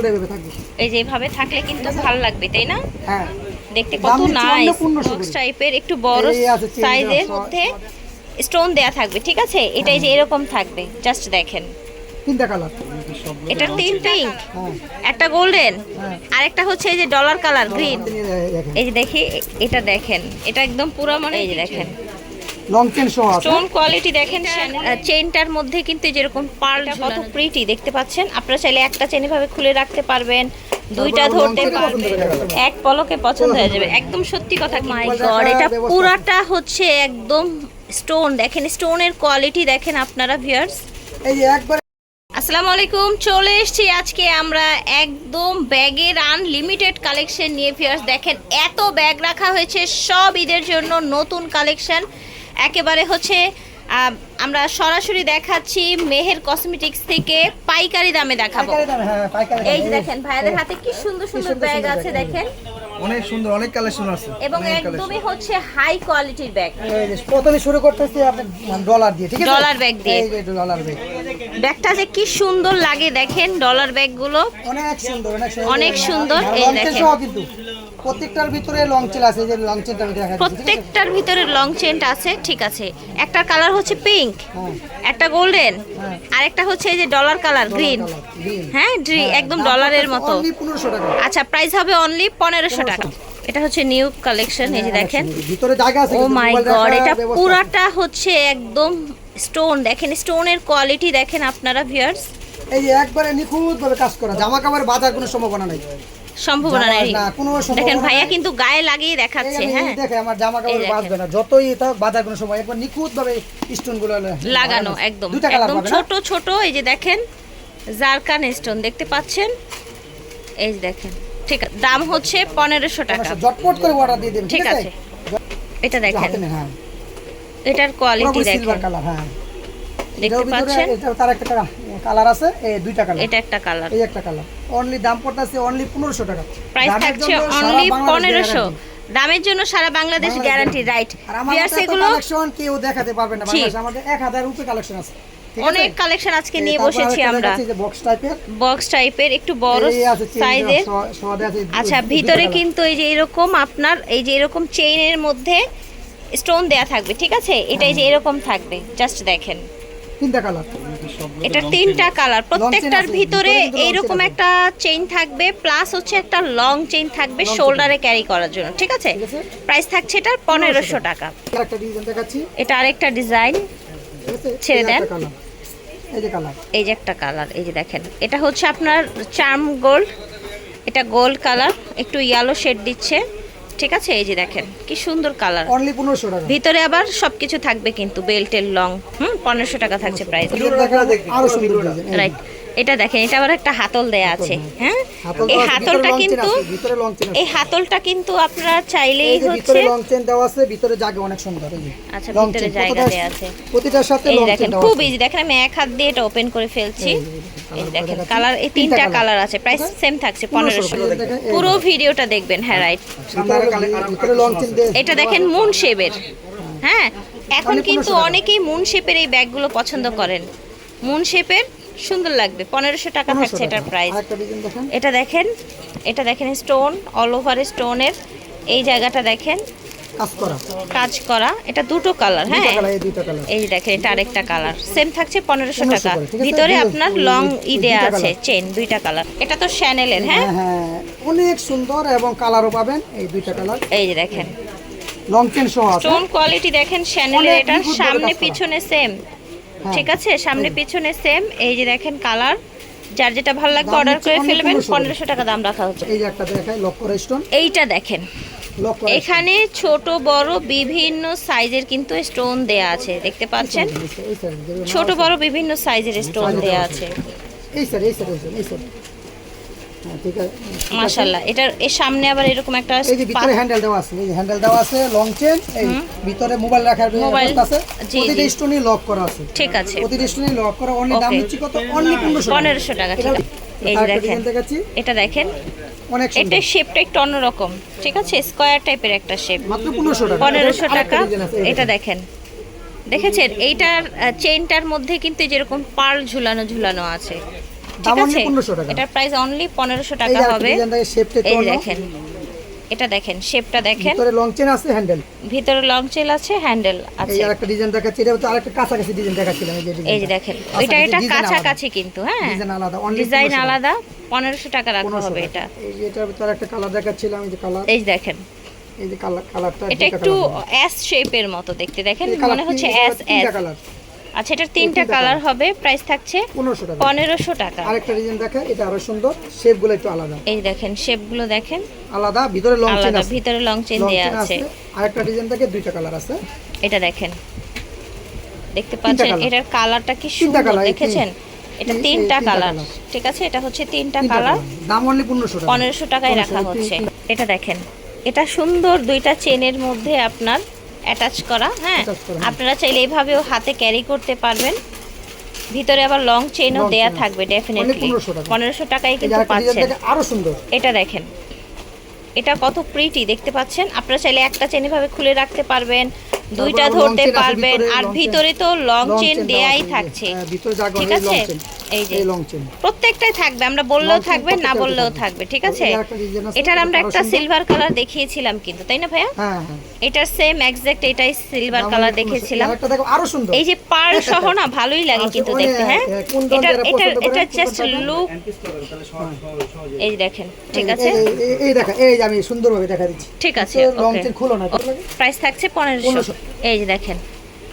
হাতলটা এভাবে থাকবে এই যে এইভাবে থাকলে কিন্তু ভালো লাগবে তাই না? হ্যাঁ। দেখতে কত নাইস বক্স টাইপের একটু বড় সাইজের মধ্যে স্টোন দেয়া থাকবে ঠিক আছে? এটাই যে এরকম থাকবে জাস্ট দেখেন। তিনটা কালার এটা তিন পিঙ্ক হ্যাঁ। একটা গোল্ডেন। আর একটা হচ্ছে এই যে ডলার কালার গ্রিন এই যে দেখি এটা দেখেন। এটা একদম পুরো মানে এই যে দেখেন। সহ স্টোন কোয়ালিটি দেখেন চেইনটার মধ্যে কিন্তু যেরকম পার্ল কত প্রিটি দেখতে পাচ্ছেন? আপনারা চাইলে একটা চেন এভাবে খুলে রাখতে পারবেন দুইটা ধরতে পারবেন। এক পলকে পছন্দ হয়ে যাবে। একদম সত্যি কথা মাই গড এটা ব্যবস্থা পুরাটা হচ্ছে একদম স্টোন দেখেন স্টোনের কোয়ালিটি দেখেন আপনারা ভিউয়ার্স এই একবার আসসালামু আলাইকুম চলে এসেছি আজকে আমরা একদম ব্যাগের আনলিমিটেড কালেকশন নিয়ে ফিয়ার্স দেখেন এত ব্যাগ রাখা হয়েছে সব ঈদের জন্য নতুন কালেকশন একেবারে হচ্ছে আমরা সরাসরি দেখাচ্ছি মেহের কসমেটিক্স থেকে পাইকারি দামে দেখাবো। হ্যাঁ এই যে দেখেন ভাইয়াদের হাতে কি সুন্দর সুন্দর সুন্দর ব্যাগ আছে দেখেন। অনেক সুন্দর অনেক কালেকশন আছে এবং একদমই হচ্ছে হাই কোয়ালিটির ব্যাগ প্রথমে শুরু করতেছি আপনি ডলার দিয়ে ঠিক আছে? ডলার ব্যাগ দিয়ে। এই যে ডলার ব্যাগ ব্যাগটা যে কি সুন্দর লাগে দেখেন ডলার ব্যাগগুলো। অনেক সুন্দর অনেক সুন্দর। এই দেখেন। প্রত্যেকটার ভিতরে লং চেন আছে যে লং চেনটা দেখা ঠিক আছে? প্রত্যেকটার ভিতরে লং চেনটা আছে ঠিক আছে। একটার কালার হচ্ছে পিঙ্ক হ্যাঁ। একটা গোল্ডেন হ্যাঁ। আর একটা হচ্ছে এই যে ডলার কালার গ্রিন হ্যাঁ একদম ডলারের মতো। অনলি 1500 টাকা। আচ্ছা প্রাইস হবে অনলি পনেরোশো টাকা। এটা হচ্ছে নিউ কালেকশন এই যে দেখেন। ভিতরে জায়গা আছে ও মাই গড এটা পুরাটা হচ্ছে একদম স্টোন দেখেন স্টোনের কোয়ালিটি দেখেন আপনারা ভিউয়ার্স এই যে একবারে নিখুঁত ভাবে কাজ করা জামা কাপড় বাজার কোনো সম্ভাবনা নাই। সম্ভাবনা নেই। দেখেন ভাইয়া কিন্তু গায়ে লাগিয়ে দেখাচ্ছে হ্যাঁ। দেখে আমার জামা কাপড় দেখেন। না। যতই এটা বাজার কোনো সময় একবার নিখুঁত ভাবে স্টোনগুলো লাগানো একদম। একদম ছোট ছোট এই যে দেখেন জারকান স্টোন দেখতে পাচ্ছেন? এই যে দেখেন ঠিক আছে দাম হচ্ছে পনেরোশো টাকা। ঝটপট করে অর্ডার দিয়ে দেবেন ঠিক আছে? এটা দেখেন। হ্যাঁ। এটার কোয়ালিটি দেখেন। কালার হ্যাঁ। দেখতে পাচ্ছেন? এটা তার একটা কালার আছে এই দুইটা কালার এটা একটা কালার এই একটা কালার অনলি দাম পড়তেছে অনলি 1500 টাকা। প্রাইস থাকছে অনলি বাংলাদেশ পনেরোশো। guarantee। দামের জন্য সারা বাংলাদেশ গ্যারান্টি রাইট এগুলো কালেকশন কেউ দেখাতে পারবে না। বাংলাদেশে। আমাদের 1000 উপরে কালেকশন আছে। অনেক কালেকশন আজকে নিয়ে বসেছি আমরা। বক্স টাইপের বক্স টাইপের একটু বড় সাইজের আচ্ছা ভিতরে কিন্তু এই যে এরকম আপনার এই যে এরকম চেইনের মধ্যে স্টোন দেয়া থাকবে ঠিক আছে? এটাই যে এরকম থাকবে জাস্ট দেখেন। তিনটা কালার এটা তিনটা কালার প্রত্যেকটার ভিতরে এইরকম একটা চেইন থাকবে প্লাস হচ্ছে একটা লং চেইন থাকবে শোল্ডারে ক্যারি করার জন্য ঠিক আছে? প্রাইস থাকছে এটার পনেরোশো টাকা। একটা ডিজাইন দেখাচ্ছি। এটা আরেকটা ডিজাইন ছেড়ে দেন। এই যে কালার এই যে একটা কালার এই যে দেখেন। এটা হচ্ছে আপনার চার্ম গোল্ড এটা গোল্ড কালার একটু ইয়েলো শেড দিচ্ছে। ঠিক আছে? এই যে দেখেন কি সুন্দর কালার অনলি 1500 টাকা। ভিতরে আবার সবকিছু থাকবে কিন্তু বেল্টের লং হুম পনেরোশো টাকা থাকছে প্রাইস সুন্দর। রাইট এটা দেখেন এটা আবার একটা হাতল দেয়া আছে হ্যাঁ। এই দেওয়া আছে, ভিতরে হাতলটা কিন্তু এই হাতলটা কিন্তু আপনারা চাইলেই হচ্ছে ভিতরে লং চেন দেওয়া আছে ভিতরে জায়গা অনেক সুন্দর এই আচ্ছা, ভিতরে জায়গা দেয়া আছে। প্রতিটার সাথে লং দেখেন চেন খুব ইজি দেখেন আমি এক হাত দিয়ে এটা ওপেন করে ফেলছি। এই এই দেখেন কালার এই তিনটা কালার আছে প্রাইস সেম থাকছে পনেরোশো। দেখেন, এই পুরো ভিডিওটা দেখবেন হ্যাঁ রাইট ভিতরে- ভিতরে লং চেন দিয়ে এটা দেখেন মুন শেপের হ্যাঁ। এখন কিন্তু অনেকেই মুন শেপের এই ব্যাগগুলো পছন্দ করেন। মুন শেপের সুন্দর লাগবে। পনেরোশো টাকা থাকছে এটার প্রাইস এটা দেখেন এটা দেখেন স্টোন অল ওভার স্টোনের এই জায়গাটা দেখেন। কাজ করা। এটা দুটো কালার হ্যাঁ? এই দেখেন এটা আরেকটা কালার সেম থাকছে পনেরোশো টাকা? ভিতরে আপনার লং ই দেয়া আছে চেন দুইটা কালার এটা তো শ্যানেলের হ্যাঁ? হ্যাঁ অনেক সুন্দর এবং কালারও পাবেন এই দুইটা কালার এই যে দেখেন। লং চেন সহ স্টোন কোয়ালিটি দেখেন শ্যানেলের এটা সামনে পিছনে সেম। ঠিক আছে? সামনে পিছনে সেম এই যে দেখেন কালার যার যেটা ভালো লাগবে অর্ডার করে ফেলবেন। 1500 পনেরোশো টাকা দাম রাখা হচ্ছে। এই যে একটা দেখাই লক করা স্টোন এইটা দেখেন। এখানে ছোট বড় বিভিন্ন সাইজের কিন্তু স্টোন দেয়া আছে। দেখতে পাচ্ছেন? ছোট বড় বিভিন্ন সাইজের স্টোন দেয়া আছে। এই স্যার এই স্যার এই স্যার হ্যাঁ মাশাল্লাহ এটার এর সামনে আবার এরকম একটা এই যে ভিতরে হ্যান্ডেল দেওয়া আছে এই যে হ্যান্ডেল দেওয়া আছে লং চেন এই ভিতরে মোবাইল রাখার ব্যবস্থা আছে। প্রতিটা লক করা আছে। ঠিক আছে। প্রতিটা লক করা অনলি দাম. নিচ্ছি কত? অনলি 1500 টাকা। ঠিক আছে। এই যে দেখেন। এটা দেখেন। অনেক এটা শেপটা একটু অন্যরকম ঠিক আছে? স্কোয়ার টাইপের একটা শেপ মাত্র 1500 টাকা। পনেরোশো আরেকটা টাকা। এটা দেখেন। দেখেছেন? এইটার চেইনটার মধ্যে কিন্তু যেরকম পার্ল ঝুলানো ঝুলানো আছে। ঠিক আছে? এটার প্রাইস অনলি পনেরোশো টাকা হবে। এই। দেখেন। এটা দেখেন শেপটা দেখেন। ভিতরে লং চেন আছে হ্যান্ডেল ভিতরে লং চেল আছে হ্যান্ডেল এই আরেকটা ডিজাইন দেখাচ্ছি এটা আরেকটা কাছাকাছি ডিজাইন দেখাচ্ছিলাম এই যে এই যে দেখেন আচ্ছা, যে এটা ডিজাইন আলাদা। কিন্তু হ্যাঁ। ডিজাইন আলাদা ডিজাইন আলাদা পনেরোশো টাকা রাখা হবে এটা। এই যে এটার ভিতরে একটা কালার দেখাচ্ছিলাম এই যে কালার এই দেখেন। এই যে কালার কালারটা এটা একটু এস শেপের মতো দেখতে দেখেন মনে হচ্ছে এস এস কালার আচ্ছা এটার তিনটা কালার হবে প্রাইস থাকছে 1500 টাকা। পনেরোশো টাকা। আরেকটা ডিজাইন দেখা এটা আরও সুন্দর শেপগুলো একটু আলাদা। এই দেখেন শেপগুলো দেখেন। আলাদা ভিতরে লং চেন আছে। ভিতরে লং চেন দেওয়া চেন আছে। আরেকটা ডিজাইন থাকে দুইটা কালার আছে। এটা দেখেন। দেখতে পাচ্ছেন? এটার কালারটা কি সুন্দর দেখেছেন? এটা তিনটা কালার ঠিক আছে? এটা হচ্ছে তিনটা কালার। দাম অনলি 1500 টাকা। পনেরোশো টাকায় রাখা হচ্ছে। এটা দেখেন। এটা সুন্দর দুইটা চেনের মধ্যে আপনার অ্যাটাচ করা হ্যাঁ। আপনারা চাইলে এইভাবেও হাতে ক্যারি করতে পারবেন। ভিতরে আবার লং চেনও Long দেয়া থাকবে ডেফিনেটলি 1500 পনেরোশো টাকায় কিন্তু পাচ্ছেন। আরও সুন্দর। এটা দেখেন। এটা কত প্রিটি দেখতে পাচ্ছেন? আপনারা চাইলে একটা চেন এভাবে খুলে রাখতে পারবেন দুইটা ধরতে পারবেন আর ভিতরে তো লং চেন দেয়াই থাকছে। হ্যাঁ, ঠিক আছে। এই যে লং চেন প্রত্যেকটাই থাকবে আমরা বললেও থাকবে না বললেও থাকবে। ঠিক আছে? এটার আমরা একটা সিলভার কালার দেখিয়েছিলাম কিন্তু তাই না ভাইয়া? হ্যাঁ হ্যাঁ। এটার সেম এক্সাক্ট এটাই সিলভার কালার দেখেছিলাম আরও সুন্দর। এই যে পার সহ না ভালোই লাগে কিন্তু দেখতে হ্যাঁ? এটা এটা এটা জাস্ট লুক এই দেখেন ঠিক আছে? এই- এই- এই দেখা এই যে আমি সুন্দরভাবে দেখা দিচ্ছি। ঠিক আছে লং চেন খুলো না প্রাইস থাকছে পনেরোশো। 1500 এই যে দেখেন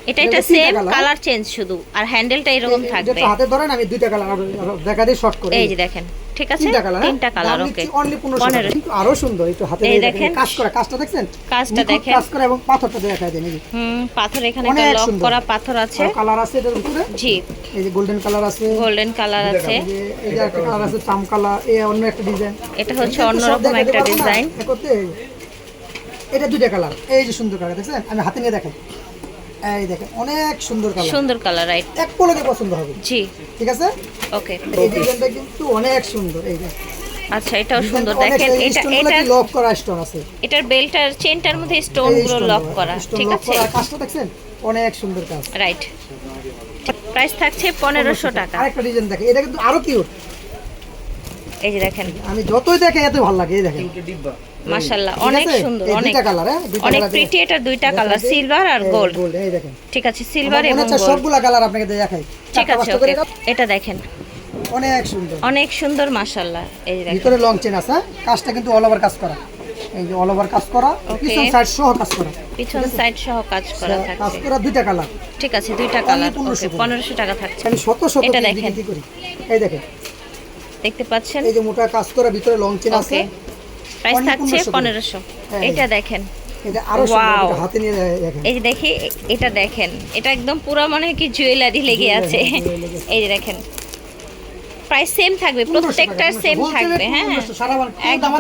এটা এটা সেম কালার চেঞ্জ শুধু। আর হ্যান্ডেলটা এরকম থাকবে। হাতে ধরেন আমি দুইটা কালার দেখা দিই শর্ট করে এই যে দেখেন ঠিক আছে? তিনটা কালার ওকে অনলি 1500 পনেরো। কিন্তু আরও সুন্দর একটু হাতে এই দেখেন। কাজ করা কাজটা দেখছেন? কাজটা দেখেন। কাজ করা এবং পাথরটা দেখা দেন এই হুম পাথর এখানে একটা লক করা পাথর আছে। কালার আছে এটার ভিতরে? জি। এই যে গোল্ডেন কালার আছে। গোল্ডেন কালার আছে এই যে এই যে একটা কালার আছে চাম কালার এই অন্য একটা ডিজাইন এটা হচ্ছে অন্যরকম একটা ডিজাইন এটা দুইটা কালার এই যে সুন্দর কালার দেখছেন? আমি হাতে নিয়ে দেখাই। এই দেখেন অনেক সুন্দর কালার। সুন্দর কালার রাইট এক পলকে পছন্দ হবে। জি। ঠিক আছে? ওকে। এই ডিজাইনটা কিন্তু অনেক সুন্দর এই দেখেন। আচ্ছা এটাও সুন্দর। দেখেন এটা এটা লক করা স্টোন আছে। এটার বেলটার চেনটার মধ্যে স্টোনগুলো লক করা ঠিক আছে? কাজটা দেখছেন? অনেক সুন্দর কাজ। রাইট প্রাইস থাকছে পনেরোশো টাকা। আরেকটা ডিজাইন দেখে এটা কিন্তু আরও কিউট এই যে দেখেন। আমি যতই দেখে এত ভালো লাগে এই দেখেন। মাশাল্লাহ ঠিক অনেক সুন্দর অনেক কালার হ্যাঁ? অনেক প্রিটি এটার দুইটা কালার সিলভার আর গোল্ড এই দেখেন। ঠিক আছে সিলভার এবং গোল্ড সবগুলা কালার আপনাকে দেখাই। ঠিক আছে। এটা দেখেন। অনেক সুন্দর। অনেক সুন্দর মাশাল্লাহ এই দেখেন। ভিতরে লং চেন আছে হ্যাঁ? কাজটা কিন্তু অল ওভার কাজ করা। এই যে অল ওভার কাজ করা পিছন সাইড সহ কাজ করা। পিছন সাইড সহ কাজ করা কাজ করা দুইটা কালার ঠিক আছে দুইটা কালার ওকে করে। পনেরোশো টাকা থাকছে। আমি শত শত এটা দেখেন। এই দেখেন। দেখতে পাচ্ছেন? এই যে মোটা কাজ করা ভিতরে লং চেন আছে। প্রাইস থাকছে পনেরোশো। হ্যাঁ, এটা দেখেন। এটা আরও এটা হাতে নিয়ে দেখেন। এই যে দেখি এটা দেখেন। এটা একদম পুরো মনে হয় কি জুয়েলারি লেগে আছে। jewelry লেগে আছে। এই যে দেখেন। প্রাইস সেম থাকবে 1500 টাকা, প্রত্যেকটার সেম থাকবে হ্যাঁ। 1500 সারা বার কেউ একদম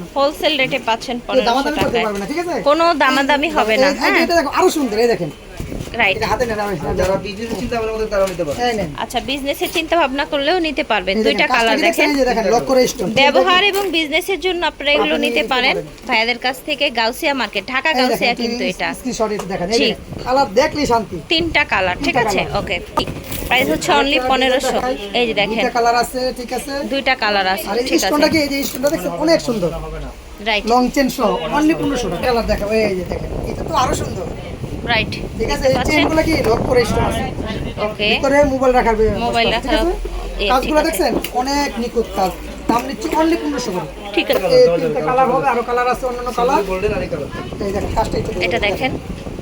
না। হোলসেল রেটে পাচ্ছেন পনেরোশো টাকায়। না কোনো দামাদামি হবে না হ্যাঁ। এটা দেখো আরও সুন্দর এই দেখেন। রাইট এটা হাতে নেন আমি যারা বিজনেস চিন্তা ভাবনা করতে তারা নিতে পারে আচ্ছা বিজনেসের চিন্তা ভাবনা করলেও নিতে পারবেন। দুইটা কালার দেখেন। এই যে দেখেন লক করে স্টোন ব্যবহার এবং বিজনেসের জন্য আপনারা এগুলো নিতে পারেন। ভাইয়াদের কাছ থেকে গাউসিয়া মার্কেট ঢাকা গাউসিয়া কিন্তু এটা। স্ক্রিনশট এটা দেখেন। এই জি। কালার দেখলেই শান্তি। তিনটা কালার ঠিক আছে। ওকে প্রাইস হচ্ছে অনলি পনেরোশো। এই যে দেখেন। দুইটা কালার আছে ঠিক আছে? দুইটা কালার আছে ঠিক স্টোনটা আছে। কি? এই যে স্টোনটা দেখছেন অনেক সুন্দর। রাইট লং চেন সহ অনলি 1500 কালার দেখো এই যে দেখেন এটা তো আরও সুন্দর। রাইট ঠিক আছে এই চেনগুলো কি লক করে স্টোন আছে? ওকে ভিতরে মোবাইল রাখার মোবাইল রাখা? কাজগুলো দেখছেন? অনেক নিখুঁত কাজ। দাম নিচ্ছে অনলি পনেরোশো করে। ঠিক আছে। কালার হবে আরও কালার আছে অন্যান্য কালার গোল্ডেন আরি কালার এই দেখেন। কাজটা এটা দেখেন।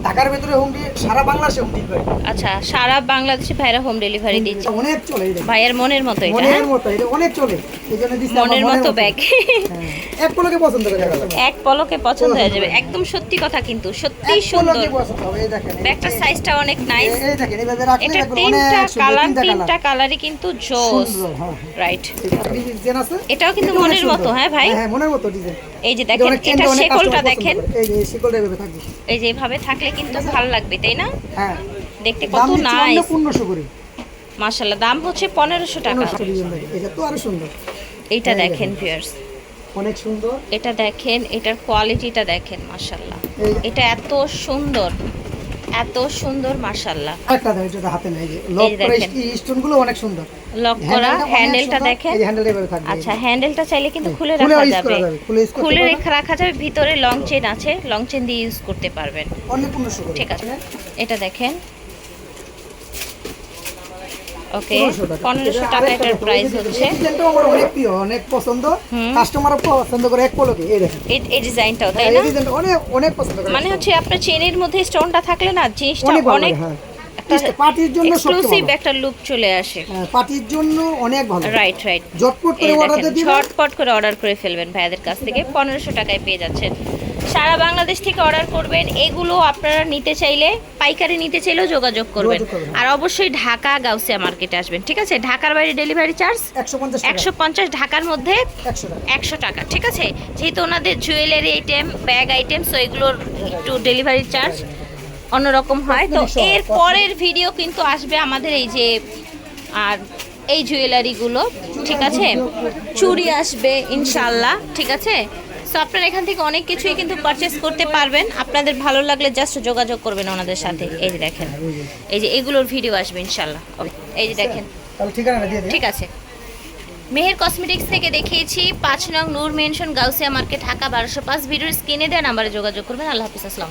ঢাকার ভিতরে হোম সারা বাংলাদেশে হোম ডেলিভারি আচ্ছা সারা বাংলাদেশে ভাইরা হোম ডেলিভারি দিচ্ছে অনেক চলে ভাইয়ের মনের মতো এটা মনের হ্যাঁ? মতো এটা অনেক চলে। মনের মতো ব্যাগ হ্যাঁ, এক পলকে পছন্দ করে গেল এক পলকে পছন্দ হয়ে যাবে। একদম সত্যি কথা কিন্তু সত্যি সুন্দর। সাইজটা অনেক নাইস এই- দেখেন এইভাবে রাখলে এটা তিনটা কালার তিনটা কালারই কিন্তু জোস। সুন্দর হ্যাঁ হ্যাঁ। রাইট এটাও কিন্তু মনের মতো হ্যাঁ ভাই? হ্যাঁ মনের মতো ডিজাইন এই যে দেখেন এটা শেকলটা দেখেন। এই যে শেকলটা এভাবে থাকবে। এই যে এভাবে থাকলে কিন্তু ভালো লাগবে তাই না? হ্যাঁ। দেখতে কত নাই নাইস পনেরোশো করে। মাশাল্লাহ দাম হচ্ছে পনেরোশো টাকা। এটা তো আরও সুন্দর। এইটা দেখেন। ভিউয়ার্স অনেক সুন্দর। এটা দেখেন এটার কোয়ালিটিটা দেখেন মাশাল্লাহ এটা এত সুন্দর। এত সুন্দর মাশাআল্লাহ। একটা দেখো এটা হাতে নেই লক করা স্টোনগুলো অনেক সুন্দর। লক করা হ্যান্ডেলটা সুন্দর। দেখেন। এই হ্যান্ডেল এবারে থাকবে আচ্ছা হ্যান্ডেলটা চাইলে কিন্তু খুলে রাখা যাবে। খুলে। রেখে রাখা যাবে ভিতরে লং চেন আছে লং চেন দিয়ে ইউজ করতে পারবেন। অনেক করে ঠিক আছে। এটা দেখেন। ওকে পনেরোশো টাকা এটার প্রাইস হচ্ছে। এই ডিজাইনটাও আমার অনেক প্রিয় অনেক পছন্দ। কাস্টমারও পছন্দ করে এক পলকে এই দেখেন। এই- ডিজাইনটাও তাই হ্যাঁ, না? এই ডিজাইনটা অনেক অনেক পছন্দ করে। মানে হচ্ছে আপনার চেনের মধ্যে স্টোনটা থাকলে না জিনিসটা অনেক লাগে, হ্যাঁ। পার্টির জন্য সবচেয়ে এক্সক্লুসিভ একটা লুক চলে আসে। হ্যাঁ, পার্টির জন্য অনেক ভালো। রাইট রাইট জটপট করে অর্ডার দিয়ে ঝটপট করে অর্ডার করে ফেলবেন ভাইয়াদের কাছ থেকে। পনেরোশো টাকায় পেয়ে যাচ্ছেন। সারা বাংলাদেশ থেকে অর্ডার করবেন এগুলো আপনারা নিতে চাইলে পাইকারি নিতে চাইলেও যোগাযোগ করবেন। আর অবশ্যই ঢাকা গাউসিয়া মার্কেটে আসবেন ঠিক আছে? ঢাকার বাইরে ডেলিভারি চার্জ একশো পঞ্চাশ ঢাকার মধ্যে একশো টাকা। ঠিক আছে? যেহেতু ওনাদের jewellery item bag item so এগুলোর একটু ডেলিভারি চার্জ অন্যরকম হয়। তো এর পরের ভিডিও কিন্তু আসবে আমাদের এই যে আর এই জুয়েলারিগুলো ঠিক আছে? চুরি আসবে ইনশাল্লাহ ঠিক আছে? সো আপনারা এখান থেকে অনেক কিছুই কিন্তু পারচেস করতে পারবেন। আপনাদের ভালো লাগলে জাস্ট যোগাযোগ করবেন ওনাদের সাথে। এই যে দেখেন এই যে এগুলোর ভিডিও আসবে ইনশাল্লাহ। এই যে দেখেন। ঠিক আছে। মেহের কসমেটিক্স থেকে দেখিয়েছি পাঁচ নং নূর মেনশন গাউসিয়া মার্কেট ঢাকা বারোশো পাঁচ। ভিডিওর স্ক্রিনে দেওয়া নাম্বারে যোগাযোগ করবেন। আল্লাহ হাফিজ আসসালাম